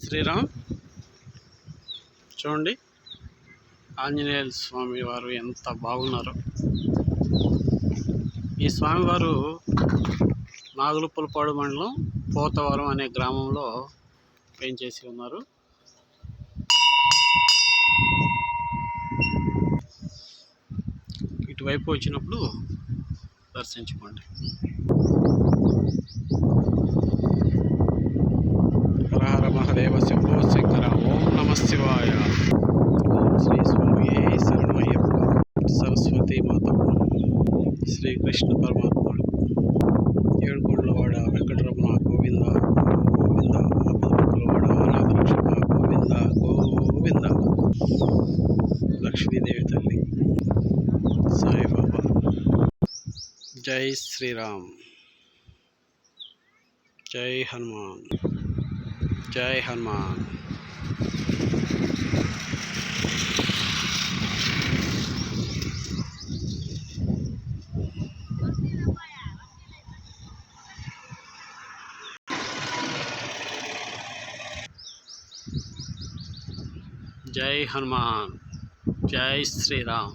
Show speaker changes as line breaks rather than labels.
శ్రీరామ్. చూడండి. ఆంజనేయ స్వామి వారు ఎంత బాగున్నారు. ఈ స్వామివారు నాగులుప్పలపాడు మండలం పోతవరం అనే గ్రామంలో పెంచేసి ఉన్నారు? ఇటువైపు వచ్చినప్పుడు దర్శించుకోండి. సరస్వతి మాత శ్రీకృష్ణ పరమాత్ముడు ఏడుకొండలవాడ వెంకటరమణ గోవింద గోవింద ఆపదముక్కులవాడ అనాథలక్ష్మ గోవింద గోవింద. లక్ష్మీదేవి తల్లి. సాయిబాబా జై శ్రీరామ్. జై హనుమాన్. జై హనుమాన్. జై హనుమాన్ జై శ్రీరామ్